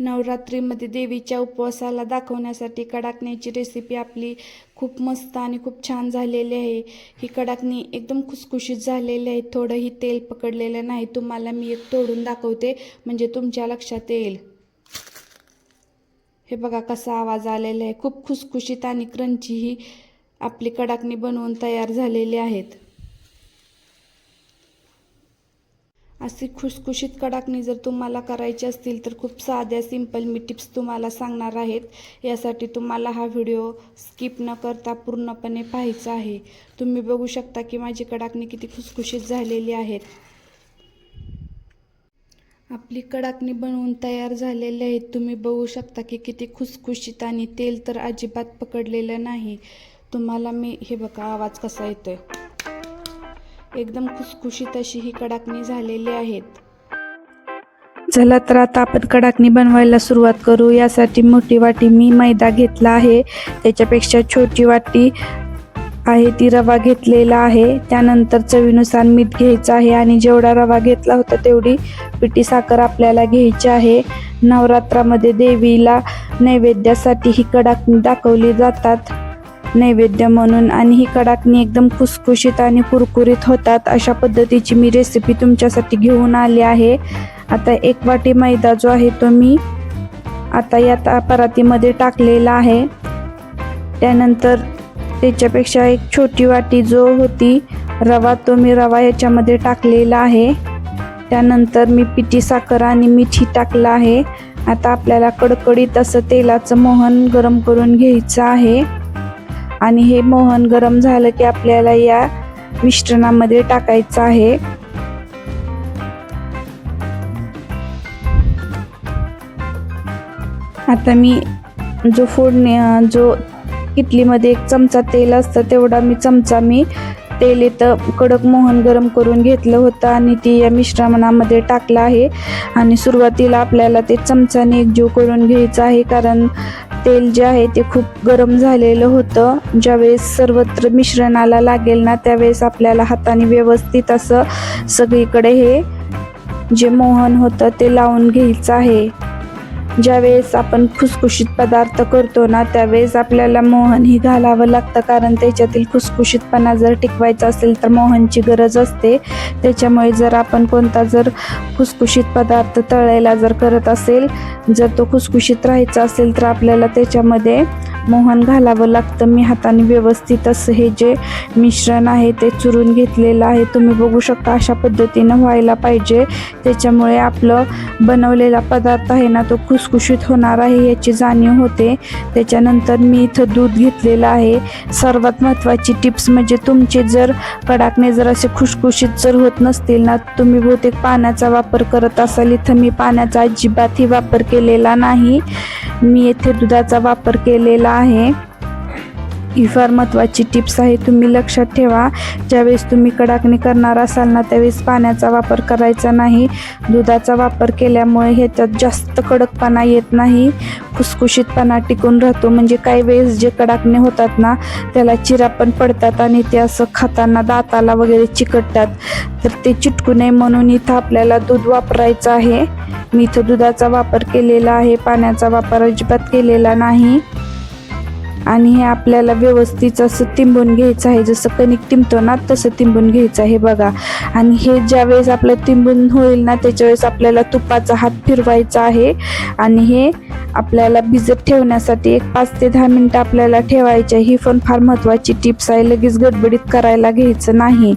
नवरात्रीमध्ये देवीच्या उपवासाला दाखवण्यासाठी कडाकण्याची रेसिपी आपली खूप मस्त आणि खूप छान झालेली आहे. ही कडाकणी एकदम खुसखुशीत झालेली आहे. थोडंही तेल पकडलेलं नाही. तुम्हाला मी एक तोडून दाखवते. म्हणजे तुमच्या लक्षात येईल. हे बघा कसा आवाज आलेला आहे. खूप खुसखुशीत आणि क्रंची ही आपली कडाकणी बनवून तयार झालेली आहेत. अशी खुसखुशीत कडाकणी जर तुम्हाला करायची असतील तर खूप साध्या सिंपल मी टिप्स तुम्हाला सांगणार आहेत. यासाठी तुम्हाला हा व्हिडिओ स्किप न करता पूर्णपणे पाहायचा आहे. तुम्ही बघू शकता की माझी कडाकणी किती खुसखुशीत झालेली आहेत. आपली कडाकणी बनवून तयार झालेली आहेत तुम्ही बघू शकता की किती खुसखुशीत आणि तेल तर अजिबात पकडलेलं नाही. तुम्हाला मी हे बघा आवाज कसा येतोय? एकदम खुसखुशीत अशी ही कडाकणी झालेली आहेत. चला तर आता आपण कडाकणी बनवायला सुरुवात करू. यासाठी मोठी वाटी मी मैदा घेतला आहे. त्याच्यापेक्षा छोटी वाटी आहे ती रवा घेतलेला आहे. त्यानंतर चवीनुसार मीठ घ्यायचं आहे आणि जेवढा रवा घेतला होता तेवढी पिठी साखर आपल्याला घ्यायची आहे. नवरात्रामध्ये देवीला नैवेद्यासाठी ही कडाकणी दाखवली जातात. नैवेद्य म्हणून आणि ही कडाकणी एकदम खुसखुशीत आणि कुरकुरीत होतात. अशा पद्धतीची मी रेसिपी तुमच्यासाठी घेऊन आली आहे. आता एक वाटी मैदा जो आहे तो मी आता या परातीमध्ये टाकलेला आहे. त्यानंतर त्याच्यापेक्षा एक छोटी वाटी जो होती रवा तो मी रवा याच्यामध्ये टाकलेला आहे. त्यानंतर मी पिठी साखर आणि मिठी टाकलं आहे. आता आपल्याला कडकडीत असं तेलाचं मोहन गरम करून घ्यायचं आहे. आणि हे मोहन गरम झालं की आपल्याला या मिश्रणामध्ये टाकायचं आहे. आता मी जो फोडणी जो किटलीमध्ये एक चमचा तेल असतं तेवढा मी चमचा मी तेल इथं कडक मोहन गरम करून घेतलं होतं आणि ती या मिश्रणामध्ये टाकलं आहे. आणि सुरुवातीला आपल्याला ते चमचाने एकजीव करून घ्यायचं आहे कारण तेल जे आहे ते खूप गरम झालेलं होतं. ज्यावेळेस सर्वत्र मिश्रणाला लागेल ना त्यावेळेस आपल्याला हाताने व्यवस्थित असं सगळीकडे हे जे मोहन होतं ते लावून घ्यायचं आहे. ज्यावेळेस आपण खुसखुशीत पदार्थ करतो ना त्यावेळेस आपल्याला मोहन ही घालावं लागतं. कारण त्याच्यातील खुसखुशीतपणा जर टिकवायचा असेल तर मोहनची गरज असते. त्याच्यामुळे जर आपण कोणता जर खुसखुशीत पदार्थ तळायला जर करत असेल जर तो खुसखुशीत राहायचा असेल तर आपल्याला त्याच्यामध्ये मोहन घालावं लागतं. मी हाताने व्यवस्थित असं हे जे मिश्रण आहे ते चुरून घेतलेलं आहे. तुम्ही बघू शकता अशा पद्धतीनं व्हायला पाहिजे. त्याच्यामुळे आपलं बनवलेला पदार्थ आहे ना तो खुसखुशीत होणार आहे याची जाणीव होते. त्याच्यानंतर मी इथं दूध घेतलेलं आहे. सर्वात महत्त्वाची टिप्स म्हणजे तुमचे जर कडाकणे जर असे खुशखुशीत जर होत नसतील ना तुम्ही बहुतेक पाण्याचा वापर करत असाल. इथं मी पाण्याचा अजिबातही वापर केलेला नाही. मी येथे दुधाचा वापर केलेला आहे. ही फार महत्त्वाची टिप्स आहे. तुम्ही लक्षात ठेवा ज्यावेळेस तुम्ही कडाकणी करणार असाल ना त्यावेळेस पाण्याचा वापर करायचा नाही. दुधाचा वापर केल्यामुळे ह्याच्यात जास्त कडकपणा येत नाही. खुसखुशीतपणा टिकून राहतो. म्हणजे काही वेळेस जे कडाकणे होतात ना त्याला चिरा पण पडतात आणि ते असं खाताना दाताला वगैरे चिकटतात. तर ते चिटकू नये म्हणून इथं आपल्याला दूध वापरायचं आहे. मी इथं दुधाचा वापर केलेला आहे. पाण्याचा वापर अजिबात केलेला नाही. आणि हे आपल्याला व्यवस्थित असं तिंबून घ्यायचं आहे. जसं कणिक तिंबतो ना तसं तिंबून घ्यायचं आहे बघा. आणि हे ज्या वेळेस आपलं तिंबून होईल ना त्याच्या वेळेस आपल्याला तुपाचा हात फिरवायचा आहे. आणि हे आपल्याला भिजत ठेवण्यासाठी एक पाच ते दहा मिनटं आपल्याला ठेवायचे ही पण फार महत्त्वाची टिप्स आहे. लगेच गडबडीत करायला घ्यायचं नाही.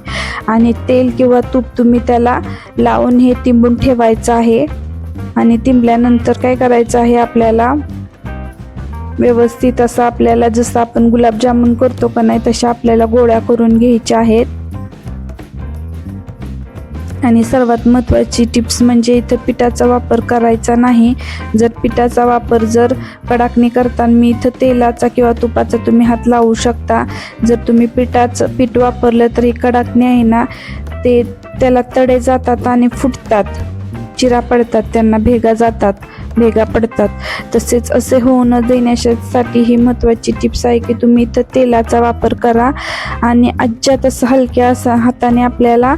आणि तेल किंवा तूप तुम्ही त्याला लावून हे तिंबून ठेवायचं आहे. आणि तिंबल्यानंतर काय करायचं आहे आपल्याला? व्यवस्थित असं आपल्याला जसं आपण गुलाबजामुन करतो का नाही तशा आपल्याला गोळ्या करून घ्यायच्या आहेत. आणि सर्वात महत्त्वाची टिप्स म्हणजे इथं पिठाचा वापर करायचा नाही. जर पिठाचा वापर जर कडाकणी करताना मी इथं तेलाचा किंवा तुपाचा तुम्ही हात लावू शकता. जर तुम्ही पिठाचं पीठ वापरलं तर ही कडाकणी आहे ना ते त्याला तडे जातात आणि फुटतात. चिरा पडतात त्यांना भेगा जातात भेगा पडतात. तसेच असे होऊ न देण्यासाठी ही महत्त्वाची टिप्स आहे की तुम्ही इथं तेलाचा वापर करा आणि अज्जात असं हलक्या असं हाताने आपल्याला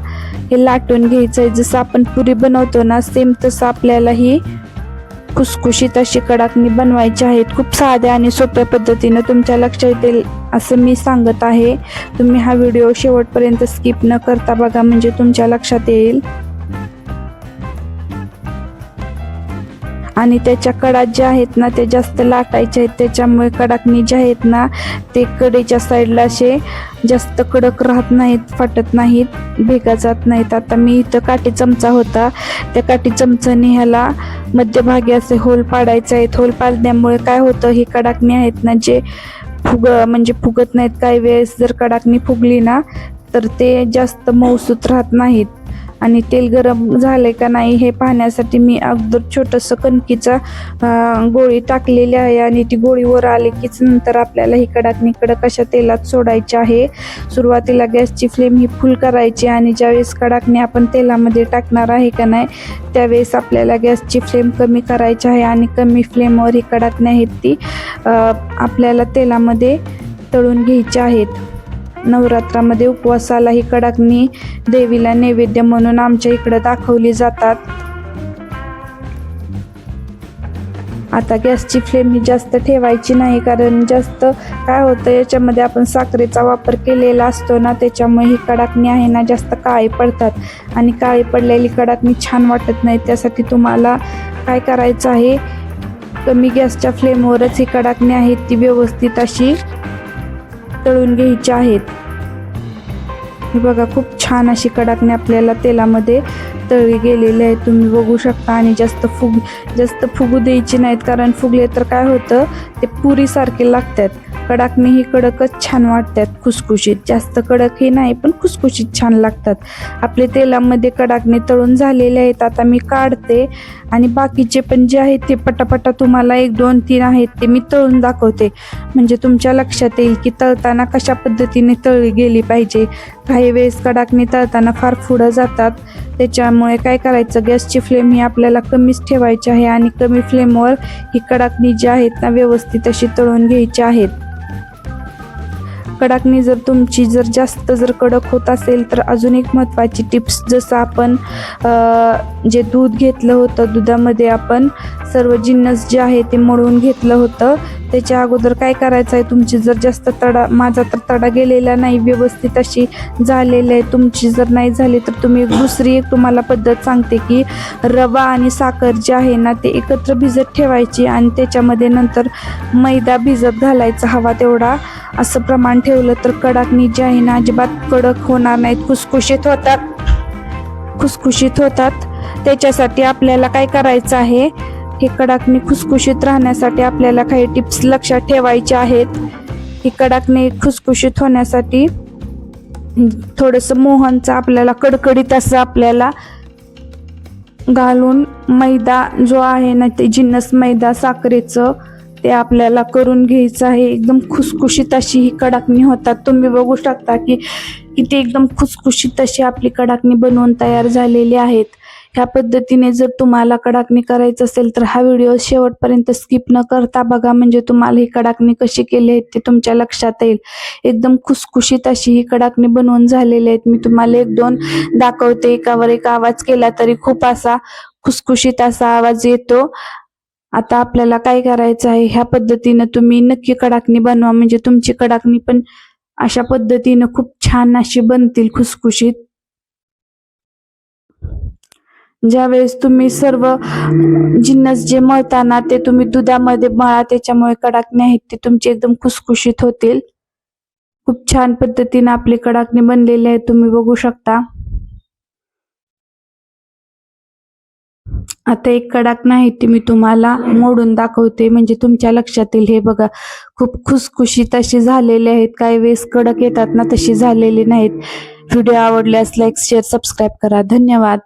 हे लाटून घ्यायचं आहे. जसं आपण पुरी बनवतो ना सेम तसं आपल्याला ही खुसखुशीत अशी कडाकणी बनवायची आहेत. खूप साध्या आणि सोप्या पद्धतीनं तुमच्या लक्षात येईल असं मी सांगत आहे. तुम्ही हा व्हिडिओ शेवटपर्यंत स्किप न करता बघा म्हणजे तुमच्या लक्षात येईल. आणि त्याच्या कडा ज्या आहेत ना ते जास्त लाटायचे आहेत. त्याच्यामुळे कडाकणी ज्या आहेत ना ते कडेच्या साईडला असे जास्त कडक राहत नाहीत फाटत नाहीत भेगा जात नाहीत. आता मी इथं काठी चमचा होता. त्या काठी चमचाने ह्याला मध्यभागी असे होल पाडायचे आहेत. होल पाडण्यामुळे काय होतं ही कडाकणी आहेत ना जे फुग म्हणजे फुगत नाहीत. काही वेळेस जर कडाकणी फुगली ना तर ते जास्त मऊसूत राहत नाहीत. आणि तेल गरम झाले का नाही हे पाहण्यासाठी मी अगोदर छोटंसं कणकीचा गोळी टाकलेली आहे आणि ती गोळी वर आली कीच नंतर आपल्याला ही कडाकणी कडक अशा तेलात सोडायची आहे. सुरुवातीला गॅसची फ्लेम ही फुल करायची आणि ज्यावेळेस कडाकणी आपण तेलामध्ये टाकणार आहे का नाही त्यावेळेस आपल्याला गॅसची फ्लेम कमी करायची आहे आणि कमी फ्लेमवर ही कडाकणी आहेत ती आपल्याला तेलामध्ये तळून घ्यायची आहेत. नवरात्रामध्ये उपवासाला ही कडाकणी देवीला नैवेद्य म्हणून आमच्या इकडं दाखवली जातात. आता गॅसची फ्लेम ही जास्त ठेवायची नाही कारण जास्त काय होतं याच्यामध्ये आपण साखरेचा वापर केलेला असतो ना त्याच्यामुळे ही कडाकणी आहे ना जास्त काळी पडतात. आणि काळी पडलेली कडाकणी छान वाटत नाही त्यासाठी तुम्हाला काय करायचं आहे कमी गॅसच्या फ्लेमवरच ही कडाकणी आहे ती व्यवस्थित अशी तळून घ्यायचे आहेत. हे बघा खूप छान अशी कडाकणे आपल्याला तेलामध्ये तळली गेलेली आहे. तुम्ही बघू शकता आणि जास्त फुग जास्त फुगू द्यायची नाहीत कारण फुगले तर काय होतं ते पुरीसारखे लागतात. कडाकणी ही कडकच छान वाटतात. खुसखुशीत. जास्त कडक हे नाही पण खुसखुशीत छान लागतात. आपले तेलामध्ये कडाकणी तळून झालेले आहेत आता मी काढते. आणि बाकीचे पण जे आहेत ते पटापटा तुम्हाला एक दोन तीन आहेत ते मी तळून दाखवते. म्हणजे तुमच्या लक्षात येईल की तळताना कशा पद्धतीने तळली गेली पाहिजे. काही वेळेस कडाकणी तळताना फार पुढं जातात. त्याच्यामुळे काय करायचं? गॅसची फ्लेम ही आपल्याला कमीच ठेवायची आहे आणि कमी फ्लेमवर ही कडाकणी जी आहेत ना व्यवस्थित अशी तळून घ्यायची आहेत. कडाकणी जर तुमची जर जास्त जर कडक होत असेल तर अजून एक महत्त्वाची टिप्स जसं आपण जे दूध घेतलं होतं दुधामध्ये आपण सर्व जिन्नस जे आहे ते मळून घेतलं होतं. त्याच्या अगोदर काय करायचं आहे तुमची जर जास्त तडा माझा तर तडा गेलेला नाही व्यवस्थित अशी झालेली आहे. तुमची जर नाही झाली तर तुम्ही दुसरी एक तुम्हाला पद्धत सांगते की रवा आणि साखर जे आहे ना ते एकत्र भिजत ठेवायची आणि त्याच्यामध्ये नंतर मैदा भिजत घालायचा हवा तेवढा. असं प्रमाण ठेवलं तर कडाकणी जे आहे ना अजिबात कडक होणार नाहीत. खुसखुशीत होतात. खुसखुशीत होतात. त्याच्यासाठी आपल्याला काय करायचं आहे? हे कडाकणी खुसखुशीत राहण्यासाठी आपल्याला काही टिप्स लक्षात ठेवायचे आहेत. ही कडाकणी खुसखुशीत होण्यासाठी थोडंसं मोहनचं आपल्याला कडकडीत असं आपल्याला घालून मैदा जो आहे ना ते जिन्नस मैदा साखरेचं ते आपल्याला करून घ्यायचं आहे. एकदम खुसखुशीत अशी ही कडाकणी होतात. तुम्ही बघू शकता की किती एकदम खुसखुशीत अशी आपली कडाकणी बनवून तयार झालेली आहेत. ह्या पद्धतीने जर तुम्हाला कडाकणी करायचं असेल तर हा व्हिडिओ शेवटपर्यंत स्किप न करता बघा. म्हणजे तुम्हाला ही कडाकणी कशी केली आहे ते तुमच्या लक्षात येईल. एकदम खुसखुशीत अशी ही कडाकणी बनवून झालेली आहेत. मी तुम्हाला एक दोन दाखवते. एकावर एक आवाज केला तरी खूप असा खुसखुशीत असा आवाज येतो. आता आपल्याला काय करायचं आहे? ह्या पद्धतीनं तुम्ही नक्की कडाकणी बनवा. म्हणजे तुमची कडाकणी पण अशा पद्धतीनं खूप छान अशी बनतील खुसखुशीत. ज्यावेळेस तुम्ही सर्व जिन्नस जे मळताना ते तुम्ही दुधामध्ये मळा त्याच्यामुळे कडाकणी आहेत ते तुमची एकदम खुसखुशीत होतील. खूप छान पद्धतीने आपली कडाकणी बनलेली आहे तुम्ही बघू शकता. आता एक कडक नाही ती मी तुम्हाला मोडून दाखवते. म्हणजे तुमच्या लक्षात येईल हे बघा खूप खुसखुशीत अशी झालेले आहेत. काही वेळेस कडक येतात ना तशी झालेली नाहीत. व्हिडिओ आवडल्यास लाईक शेअर सबस्क्राईब करा. धन्यवाद.